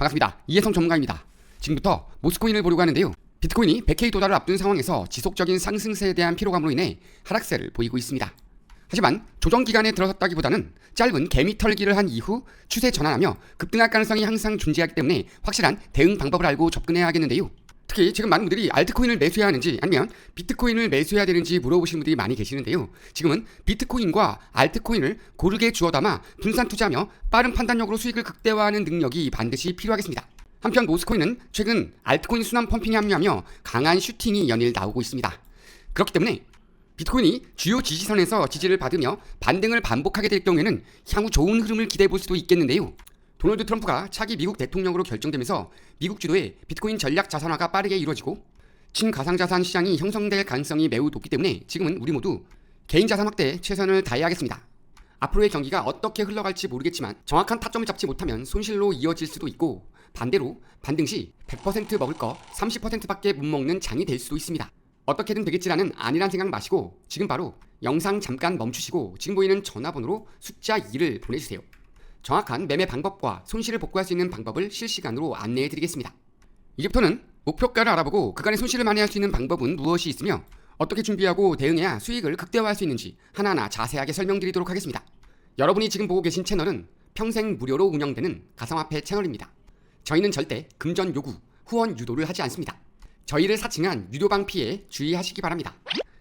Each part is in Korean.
반갑습니다. 이혜성 전문가입니다. 지금부터 모스코인을 보려고 하는데요. 비트코인이 100K 도달을 앞둔 상황에서 지속적인 상승세에 대한 피로감으로 인해 하락세를 보이고 있습니다. 하지만 조정 기간에 들어섰다기보다는 짧은 개미 털기를 한 이후 추세 전환하며 급등할 가능성이 항상 존재하기 때문에 확실한 대응 방법을 알고 접근해야 하겠는데요. 특히 지금 많은 분들이 알트코인을 매수해야 하는지 아니면 비트코인을 매수해야 되는지 물어보시는 분들이 많이 계시는데요. 지금은 비트코인과 알트코인을 고르게 주워 담아 분산 투자하며 빠른 판단력으로 수익을 극대화하는 능력이 반드시 필요하겠습니다. 한편 모스코인은 최근 알트코인 순환 펌핑에 합류하며 강한 슈팅이 연일 나오고 있습니다. 그렇기 때문에 비트코인이 주요 지지선에서 지지를 받으며 반등을 반복하게 될 경우에는 향후 좋은 흐름을 기대해 볼 수도 있겠는데요. 도널드 트럼프가 차기 미국 대통령으로 결정되면서 미국 주도의 비트코인 전략 자산화가 빠르게 이루어지고 친가상자산 시장이 형성될 가능성이 매우 높기 때문에 지금은 우리 모두 개인 자산 확대에 최선을 다해야겠습니다. 앞으로의 경기가 어떻게 흘러갈지 모르겠지만 정확한 타점을 잡지 못하면 손실로 이어질 수도 있고 반대로 반등 시 100% 먹을 거 30%밖에 못 먹는 장이 될 수도 있습니다. 어떻게든 되겠지라는 아니란 생각 마시고 지금 바로 영상 잠깐 멈추시고 지금 보이는 전화번호로 숫자 2를 보내주세요. 정확한 매매 방법과 손실을 복구할 수 있는 방법을 실시간으로 안내해 드리겠습니다. 이제부터는 목표가를 알아보고 그간의 손실을 만회할 수 있는 방법은 무엇이 있으며 어떻게 준비하고 대응해야 수익을 극대화할 수 있는지 하나하나 자세하게 설명드리도록 하겠습니다. 여러분이 지금 보고 계신 채널은 평생 무료로 운영되는 가상화폐 채널입니다. 저희는 절대 금전 요구, 후원 유도를 하지 않습니다. 저희를 사칭한 유료방 피해 주의하시기 바랍니다.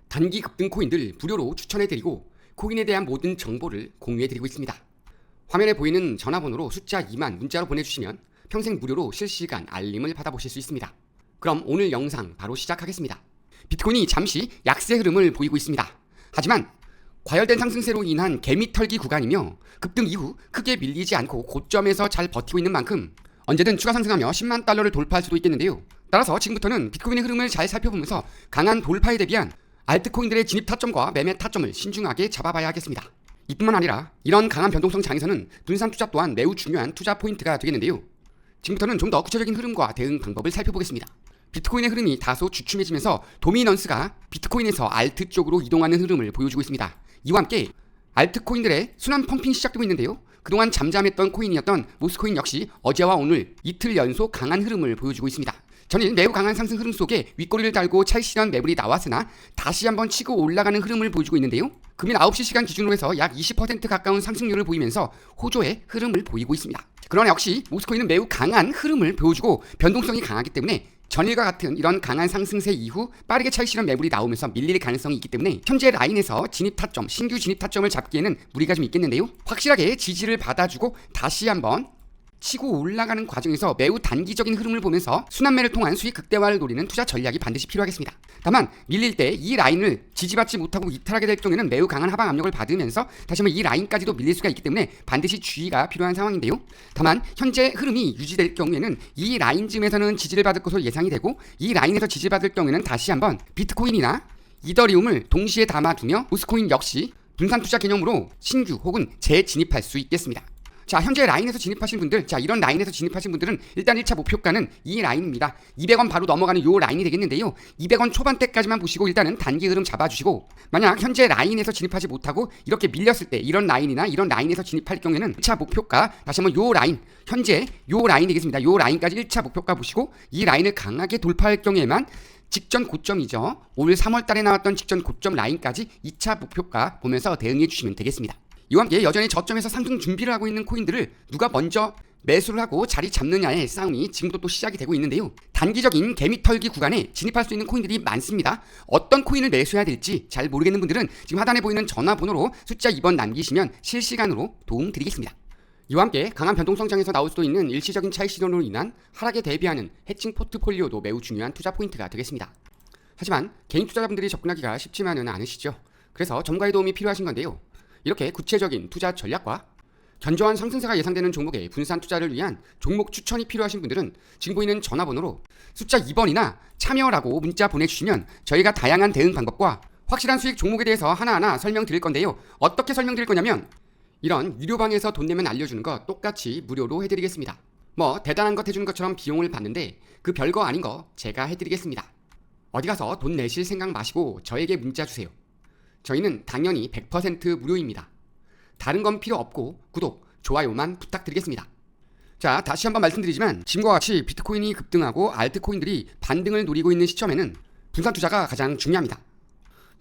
단기 급등 코인들 무료로 추천해드리고 코인에 대한 모든 정보를 공유해드리고 있습니다. 화면에 보이는 전화번호로 숫자 2만 문자로 보내주시면 평생 무료로 실시간 알림을 받아보실 수 있습니다. 그럼 오늘 영상 바로 시작하겠습니다. 비트코인이 잠시 약세 흐름을 보이고 있습니다. 하지만 과열된 상승세로 인한 개미털기 구간이며 급등 이후 크게 밀리지 않고 고점에서 잘 버티고 있는 만큼 언제든 추가 상승하며 10만 달러를 돌파할 수도 있겠는데요. 따라서 지금부터는 비트코인의 흐름을 잘 살펴보면서 강한 돌파에 대비한 알트코인들의 진입 타점과 매매 타점을 신중하게 잡아봐야 하겠습니다. 이뿐만 아니라 이런 강한 변동성 장에서는 분산 투자 또한 매우 중요한 투자 포인트가 되겠는데요. 지금부터는 좀 더 구체적인 흐름과 대응 방법을 살펴보겠습니다. 비트코인의 흐름이 다소 주춤해지면서 도미넌스가 비트코인에서 알트 쪽으로 이동하는 흐름을 보여주고 있습니다. 이와 함께 알트코인들의 순환 펌핑 시작되고 있는데요. 그동안 잠잠했던 코인이었던 모스코인 역시 어제와 오늘 이틀 연속 강한 흐름을 보여주고 있습니다. 전일 매우 강한 상승 흐름 속에 윗꼬리를 달고 찰실한 매물이 나왔으나 다시 한번 치고 올라가는 흐름을 보여주고 있는데요. 금일 9시 시간 기준으로 해서 약 20% 가까운 상승률을 보이면서 호조의 흐름을 보이고 있습니다. 그러나 역시 모스코인은 매우 강한 흐름을 보여주고 변동성이 강하기 때문에 전일과 같은 이런 강한 상승세 이후 빠르게 찰실한 매물이 나오면서 밀릴 가능성이 있기 때문에 현재 라인에서 진입 타점, 신규 진입 타점을 잡기에는 무리가 좀 있겠는데요. 확실하게 지지를 받아주고 다시 한번 치고 올라가는 과정에서 매우 단기적인 흐름을 보면서 순환매를 통한 수익 극대화를 노리는 투자 전략이 반드시 필요하겠습니다. 다만 밀릴 때 이 라인을 지지받지 못하고 이탈하게 될 경우에는 매우 강한 하방 압력을 받으면서 다시 한번 이 라인까지도 밀릴 수가 있기 때문에 반드시 주의가 필요한 상황인데요. 다만 현재 흐름이 유지될 경우에는 이 라인쯤에서는 지지를 받을 것으로 예상이 되고 이 라인에서 지지받을 경우에는 다시 한번 비트코인이나 이더리움을 동시에 담아두며 모스코인 역시 분산 투자 개념으로 신규 혹은 재진입할 수 있겠습니다. 자, 현재 라인에서 진입하신 분들, 자, 이런 라인에서 진입하신 분들은 일단 1차 목표가는 이 라인입니다. 200원 바로 넘어가는 요 라인이 되겠는데요. 200원 초반대까지만 보시고 일단은 단기 흐름 잡아주시고, 만약 현재 라인에서 진입하지 못하고 이렇게 밀렸을 때 이런 라인이나 이런 라인에서 진입할 경우에는 1차 목표가 다시 한번 요 라인, 현재 요 라인 되겠습니다. 요 라인까지 1차 목표가 보시고 이 라인을 강하게 돌파할 경우에만 직전 고점이죠. 올 3월 달에 나왔던 직전 고점 라인까지 2차 목표가 보면서 대응해 주시면 되겠습니다. 이와 함께 여전히 저점에서 상승 준비를 하고 있는 코인들을 누가 먼저 매수를 하고 자리 잡느냐의 싸움이 지금도 또 시작이 되고 있는데요. 단기적인 개미털기 구간에 진입할 수 있는 코인들이 많습니다. 어떤 코인을 매수해야 될지 잘 모르겠는 분들은 지금 하단에 보이는 전화번호로 숫자 2번 남기시면 실시간으로 도움 드리겠습니다. 이와 함께 강한 변동성장에서 나올 수도 있는 일시적인 차익 실현으로 인한 하락에 대비하는 해칭 포트폴리오도 매우 중요한 투자 포인트가 되겠습니다. 하지만 개인 투자자분들이 접근하기가 쉽지만은 않으시죠. 그래서 전문가의 도움이 필요하신 건데요. 이렇게 구체적인 투자 전략과 견조한 상승세가 예상되는 종목의 분산 투자를 위한 종목 추천이 필요하신 분들은 지금 보이는 전화번호로 숫자 2번이나 참여라고 문자 보내주시면 저희가 다양한 대응 방법과 확실한 수익 종목에 대해서 하나하나 설명드릴 건데요. 어떻게 설명드릴 거냐면 이런 유료방에서 돈 내면 알려주는 거 똑같이 무료로 해드리겠습니다. 뭐 대단한 것 해주는 것처럼 비용을 받는데 그 별거 아닌 거 제가 해드리겠습니다. 어디 가서 돈 내실 생각 마시고 저에게 문자 주세요. 저희는 당연히 100% 무료입니다. 다른 건 필요 없고 구독, 좋아요만 부탁드리겠습니다. 자, 다시 한번 말씀드리지만 지금과 같이 비트코인이 급등하고 알트코인들이 반등을 노리고 있는 시점에는 분산 투자가 가장 중요합니다.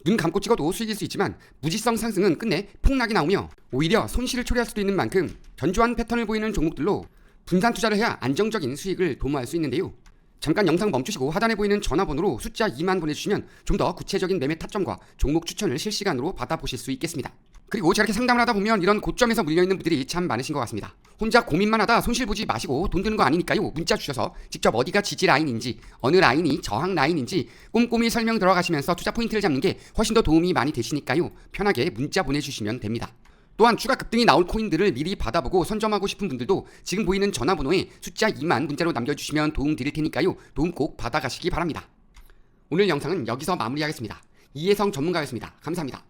눈 감고 찍어도 수익일 수 있지만 무지성 상승은 끝내 폭락이 나오며 오히려 손실을 초래할 수도 있는 만큼 견조한 패턴을 보이는 종목들로 분산 투자를 해야 안정적인 수익을 도모할 수 있는데요. 잠깐 영상 멈추시고 하단에 보이는 전화번호로 숫자 2만 보내주시면 좀 더 구체적인 매매 타점과 종목 추천을 실시간으로 받아보실 수 있겠습니다. 그리고 저렇게 상담을 하다 보면 이런 고점에서 물려있는 분들이 참 많으신 것 같습니다. 혼자 고민만 하다 손실 보지 마시고 돈 드는 거 아니니까요. 문자 주셔서 직접 어디가 지지 라인인지 어느 라인이 저항 라인인지 꼼꼼히 설명 들어가시면서 투자 포인트를 잡는 게 훨씬 더 도움이 많이 되시니까요. 편하게 문자 보내주시면 됩니다. 또한 추가 급등이 나올 코인들을 미리 받아보고 선점하고 싶은 분들도 지금 보이는 전화번호에 숫자 2만 문자로 남겨주시면 도움 드릴 테니까요. 도움 꼭 받아가시기 바랍니다. 오늘 영상은 여기서 마무리하겠습니다. 이혜성 전문가였습니다. 감사합니다.